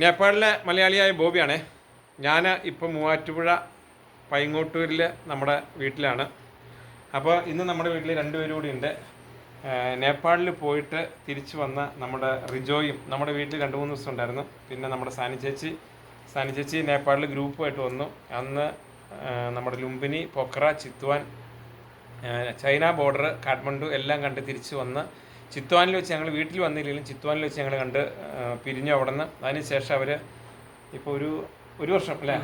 നേപ്പാളിലെ മലയാളിയായ ബോബിയാണേ. ഞാൻ ഇപ്പോൾ മൂവാറ്റുപുഴ പൈങ്ങോട്ടൂരിൽ നമ്മുടെ വീട്ടിലാണ്. അപ്പോൾ ഇന്ന് നമ്മുടെ വീട്ടിൽ രണ്ടുപേരും കൂടി ഉണ്ട്. നേപ്പാളിൽ പോയിട്ട് തിരിച്ചു വന്ന നമ്മുടെ റിജോയും നമ്മുടെ വീട്ടിൽ രണ്ട് മൂന്ന് ദിവസം ഉണ്ടായിരുന്നു. പിന്നെ നമ്മുടെ സാനി ചേച്ചി സാനി ചേച്ചി നേപ്പാളിൽ ഗ്രൂപ്പുമായിട്ട് വന്നു. അന്ന് നമ്മുടെ ലുംബിനി പൊക്ര ചിത്വാൻ ചൈന ബോർഡർ കാഠ്മണ്ഡു എല്ലാം കണ്ട് തിരിച്ചു വന്ന് ചിത്വാനിൽ വെച്ച് ഞങ്ങൾ വീട്ടിൽ വന്നില്ലെങ്കിലും ചിത്വാനിൽ വെച്ച് ഞങ്ങൾ കണ്ട് പിരിഞ്ഞു അവിടെ നിന്ന് അതിനുശേഷം അവർ ഇപ്പോൾ ഒരു ഒരു വർഷം അല്ലേ?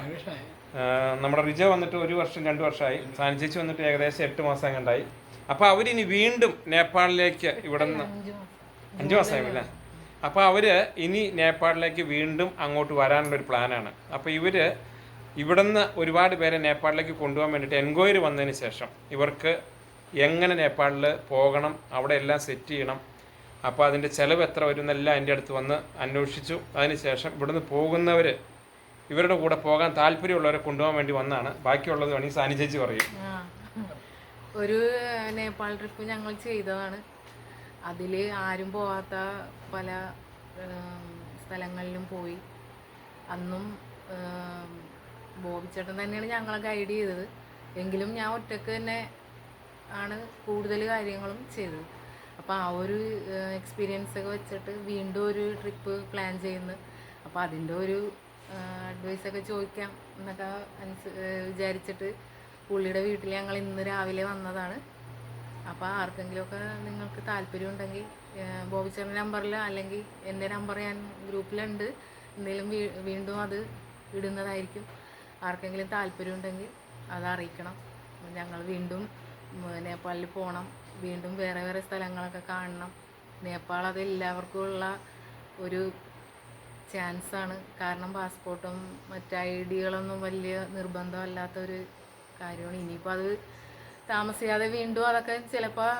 നമ്മുടെ റിജ വന്നിട്ട് ഒരു വർഷം രണ്ട് വർഷമായി. സാനിച്ചേച്ചി വന്നിട്ട് ഏകദേശം എട്ട് മാസം കണ്ടായി. അപ്പോൾ അവരിനി വീണ്ടും നേപ്പാളിലേക്ക് ഇവിടെ നിന്ന് അഞ്ച് മാസമായി അല്ലേ അപ്പോൾ അവർ ഇനി നേപ്പാളിലേക്ക് വീണ്ടും അങ്ങോട്ട് വരാനുള്ളൊരു പ്ലാനാണ്. അപ്പോൾ ഇവർ ഇവിടുന്ന് ഒരുപാട് പേരെ നേപ്പാളിലേക്ക് കൊണ്ടുപോകാൻ വേണ്ടിയിട്ട് എൻക്വയറി വന്നതിന് ശേഷം ഇവർക്ക് എങ്ങനെ നേപ്പാളിൽ പോകണം അവിടെ എല്ലാം സെറ്റ് ചെയ്യണം അപ്പോൾ അതിന്റെ ചിലവ് എത്ര വരും എന്നെല്ലാം എന്റെ അടുത്ത് വന്ന് അന്വേഷിച്ചു. അതിനുശേഷം ഇവിടുന്ന് പോകുന്നവർ ഇവരുടെ കൂടെ പോകാൻ താല്പര്യമുള്ളവരെ കൊണ്ടുപോകാൻ വേണ്ടി വന്നാണ്. ബാക്കിയുള്ളത് വേണമെങ്കിൽ സാനിചേച്ചി പറയും. ഒരു നേപ്പാൾ ട്രിപ്പ് ഞങ്ങൾ ചെയ്തതാണ്. അതിൽ ആരും പോവാത്ത പല സ്ഥലങ്ങളിലും പോയി. അന്നും ബോബിച്ചേട്ടൻ തന്നെയാണ് ഞങ്ങളെ ഗൈഡ് ചെയ്തത്. എങ്കിലും ഞാൻ ഒറ്റയ്ക്ക് തന്നെ ആണ് കൂടുതൽ കാര്യങ്ങളും ചെയ്തത്. അപ്പോൾ ആ ഒരു എക്സ്പീരിയൻസ് ഒക്കെ വെച്ചിട്ട് വീണ്ടും ഒരു ട്രിപ്പ് പ്ലാൻ ചെയ്യുന്നു. അപ്പോൾ അതിന്റെ ഒരു അഡ്വൈസൊക്കെ ചോദിക്കാം എന്നൊക്കെ വിചാരിച്ചിട്ട് പുള്ളിയുടെ വീട്ടിൽ ഞങ്ങൾ ഇന്ന് രാവിലെ വന്നതാണ്. അപ്പോൾ ആർക്കെങ്കിലുമൊക്കെ നിങ്ങൾക്ക് താല്പര്യമുണ്ടെങ്കിൽ ബോബിച്ചറിന്റെ നമ്പറിൽ അല്ലെങ്കിൽ എന്റെ നമ്പർ ഞാൻ ഗ്രൂപ്പിലുണ്ട് എന്തെങ്കിലും വീണ്ടും അത് ഇടുന്നതായിരിക്കും. ആർക്കെങ്കിലും താല്പര്യമുണ്ടെങ്കിൽ അത് അറിയിക്കണം. ഞങ്ങൾ വീണ്ടും നേപ്പാളിൽ പോകണം വീണ്ടും വേറെ വേറെ സ്ഥലങ്ങളൊക്കെ കാണണം. നേപ്പാൾ അത് എല്ലാവർക്കും ഉള്ള ഒരു ചാൻസാണ് കാരണം പാസ്പോർട്ടും മറ്റ് ഐ ഡികളൊന്നും വലിയ നിർബന്ധമല്ലാത്തൊരു കാര്യമാണ്. ഇനിയിപ്പോൾ അത് താമസിയാതെ വീണ്ടും അതൊക്കെ ചിലപ്പോൾ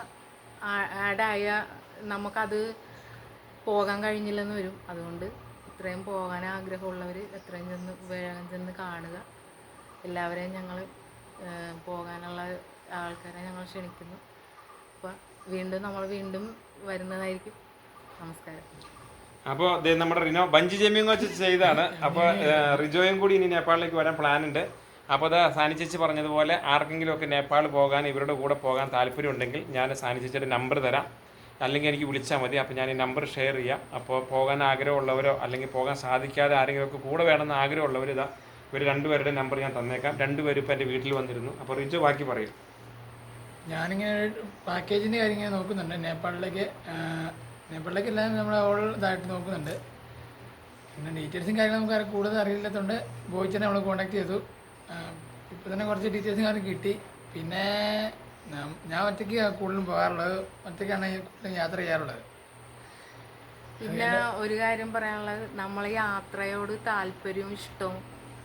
ആഡായ നമുക്കത് പോകാൻ കഴിഞ്ഞില്ലെന്ന് വരും. അതുകൊണ്ട് ഇത്രയും പോകാൻ ആഗ്രഹമുള്ളവർ എത്രയും ചെന്ന് വേഗം ചെന്ന് കാണുക. എല്ലാവരെയും ഞങ്ങൾ പോകാനുള്ള ആൾക്കാരെ ഞങ്ങൾ ക്ഷണിക്കുന്നു. അപ്പോൾ വീണ്ടും നമ്മൾ വീണ്ടും വരുന്നതായിരിക്കും. നമസ്കാരം. അപ്പോൾ നമ്മുടെ റിനോ ബഞ്ചി ജമ്പിങ് വെച്ച് ചെയ്താണ് അപ്പോൾ റിജോയും കൂടി ഇനി നേപ്പാളിലേക്ക് വരാൻ പ്ലാൻ ഉണ്ട്. അപ്പോൾ അത് സാനി ചേച്ചി പറഞ്ഞതുപോലെ ആർക്കെങ്കിലും ഒക്കെ നേപ്പാൾ പോകാൻ ഇവരുടെ കൂടെ പോകാൻ താല്പര്യം ഉണ്ടെങ്കിൽ ഞാൻ സാനി ചേച്ചിയുടെ നമ്പർ തരാം. അല്ലെങ്കിൽ എനിക്ക് വിളിച്ചാൽ മതി. അപ്പോൾ ഞാൻ ഈ നമ്പർ ഷെയർ ചെയ്യാം. അപ്പോൾ പോകാൻ ആഗ്രഹമുള്ളവരോ അല്ലെങ്കിൽ പോകാൻ സാധിക്കാതെ ആരെങ്കിലുമൊക്കെ കൂടെ വേണമെന്ന് ആഗ്രഹമുള്ളവർ ഇതാ ഇവർ രണ്ടുപേരുടെ നമ്പർ ഞാൻ തന്നേക്കാം. രണ്ടുപേരും ഇപ്പോൾ എന്റെ വീട്ടിൽ വന്നിരുന്നു. അപ്പോൾ റിജോ ബാക്കി പറയും. ഞാനിങ്ങനെ പാക്കേജിന്റെ കാര്യം ഇങ്ങനെ നോക്കുന്നുണ്ട്. നേപ്പാളിലേക്ക് നേപ്പാളിലേക്ക് എല്ലാം നമ്മൾ ഓൾ ഇതായിട്ട് നോക്കുന്നുണ്ട്. പിന്നെ ഡീറ്റെയിൽസും കാര്യങ്ങളും നമുക്ക് കൂടുതൽ അറിയില്ലാത്തതുകൊണ്ട് ബോയിച്ചനെ നമ്മൾ കോൺടാക്ട് ചെയ്തു. ഇപ്പോൾ തന്നെ കുറച്ച് ഡീറ്റെയിൽസും കാര്യം കിട്ടി. പിന്നെ ഞാൻ- ഒറ്റയ്ക്ക് കൂടുതലും പോകാറുള്ളത് ഒറ്റയ്ക്കാണ് കൂടുതലും യാത്ര ചെയ്യാറുള്ളത്. പിന്നെ ഒരു കാര്യം പറയാനുള്ളത് നമ്മൾ യാത്രയോട് താല്പര്യവും ഇഷ്ടവും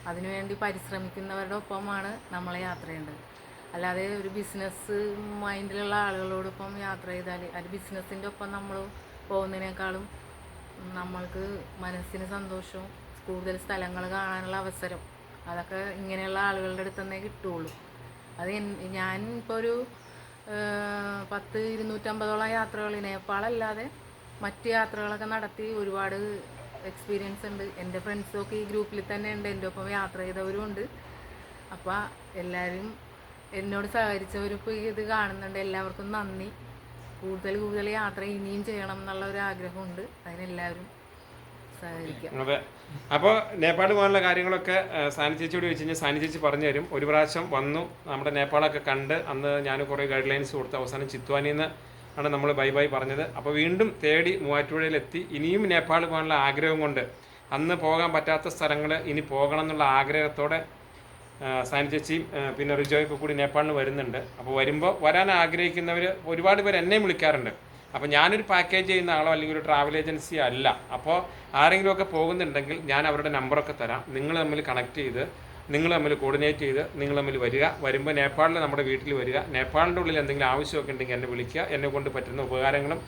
അതിനുവേണ്ടി പരിശ്രമിക്കുന്നവരുടെ ഒപ്പമാണ് നമ്മൾ ചെയ്യേണ്ടത്. അല്ലാതെ ഒരു ബിസിനസ് മൈൻഡിലുള്ള ആളുകളോടൊപ്പം യാത്ര ചെയ്താൽ അത് ബിസിനസ്സിന്റെ ഒപ്പം നമ്മൾ പോകുന്നതിനേക്കാളും നമ്മൾക്ക് മനസ്സിന് സന്തോഷവും കൂടുതൽ സ്ഥലങ്ങൾ കാണാനുള്ള അവസരം അതൊക്കെ ഇങ്ങനെയുള്ള ആളുകളുടെ അടുത്ത് തന്നെ കിട്ടുള്ളൂ. അത് ഞാൻ ഇപ്പോൾ ഒരു പത്ത് ഇരുന്നൂറ്റമ്പതോളം യാത്രകൾ നേപ്പാളല്ലാതെ മറ്റ് യാത്രകളൊക്കെ നടത്തി ഒരുപാട് എക്സ്പീരിയൻസ് ഉണ്ട്. എന്റെ ഫ്രണ്ട്സൊക്കെ ഈ ഗ്രൂപ്പിൽ തന്നെ ഉണ്ട്. എന്റെ ഒപ്പം യാത്ര ചെയ്തവരും ഉണ്ട്. അപ്പോൾ എല്ലാവരും എന്നോട് സഹകരിച്ചവരിപ്പോൾ ഇത് കാണുന്നുണ്ട്. എല്ലാവർക്കും നന്ദി. കൂടുതൽ കൂടുതൽ യാത്ര ഇനിയും ചെയ്യണം എന്നുള്ള ഒരു ആഗ്രഹമുണ്ട്. അതിനെല്ലാവരും അതെ. അപ്പോൾ നേപ്പാൾ പോകാനുള്ള കാര്യങ്ങളൊക്കെ സാനി ചോദിച്ചു കഴിഞ്ഞാൽ സാനി പറഞ്ഞു തരും. ഒരു പ്രാവശ്യം വന്നു. നമ്മുടെ നേപ്പാളൊക്കെ കണ്ട് അന്ന് ഞാൻ കുറേ ഗൈഡ് ലൈൻസ് കൊടുത്തു അവസാനം ചിത്വാനിൽ നിന്ന് ആണ് നമ്മൾ ബൈ ബൈ പറഞ്ഞത്. അപ്പോൾ വീണ്ടും തേടി മൂവാറ്റുപുഴയിലെത്തി. ഇനിയും നേപ്പാൾ പോകാനുള്ള ആഗ്രഹം കൊണ്ട് അന്ന് പോകാൻ പറ്റാത്ത സ്ഥലങ്ങൾ ഇനി പോകണം എന്നുള്ള ആഗ്രഹത്തോടെ സാനി ചേച്ചിയും പിന്നെ റിജോയൊക്കെ കൂടി നേപ്പാളിന് വരുന്നുണ്ട്. അപ്പോൾ വരുമ്പോൾ വരാൻ ആഗ്രഹിക്കുന്നവർ ഒരുപാട് പേര് എന്നെയും വിളിക്കാറുണ്ട്. അപ്പോൾ ഞാനൊരു പാക്കേജ് ചെയ്യുന്ന ആളോ അല്ലെങ്കിൽ ഒരു ട്രാവൽ ഏജൻസി അല്ല. അപ്പോൾ ആരെങ്കിലുമൊക്കെ പോകുന്നുണ്ടെങ്കിൽ ഞാൻ അവരുടെ നമ്പറൊക്കെ തരാം. നിങ്ങൾ തമ്മിൽ കണക്ട് ചെയ്ത് നിങ്ങൾ തമ്മിൽ കോർഡിനേറ്റ് ചെയ്ത് നിങ്ങൾ തമ്മിൽ വരിക. വരുമ്പോൾ നേപ്പാളിൽ നമ്മുടെ വീട്ടിൽ വരിക. നേപ്പാളിന്റെ ഉള്ളിൽ എന്തെങ്കിലും ആവശ്യമൊക്കെ ഉണ്ടെങ്കിൽ എന്നെ വിളിക്കുക. എന്നെ കൊണ്ട് പറ്റുന്ന ഉപകാരങ്ങളും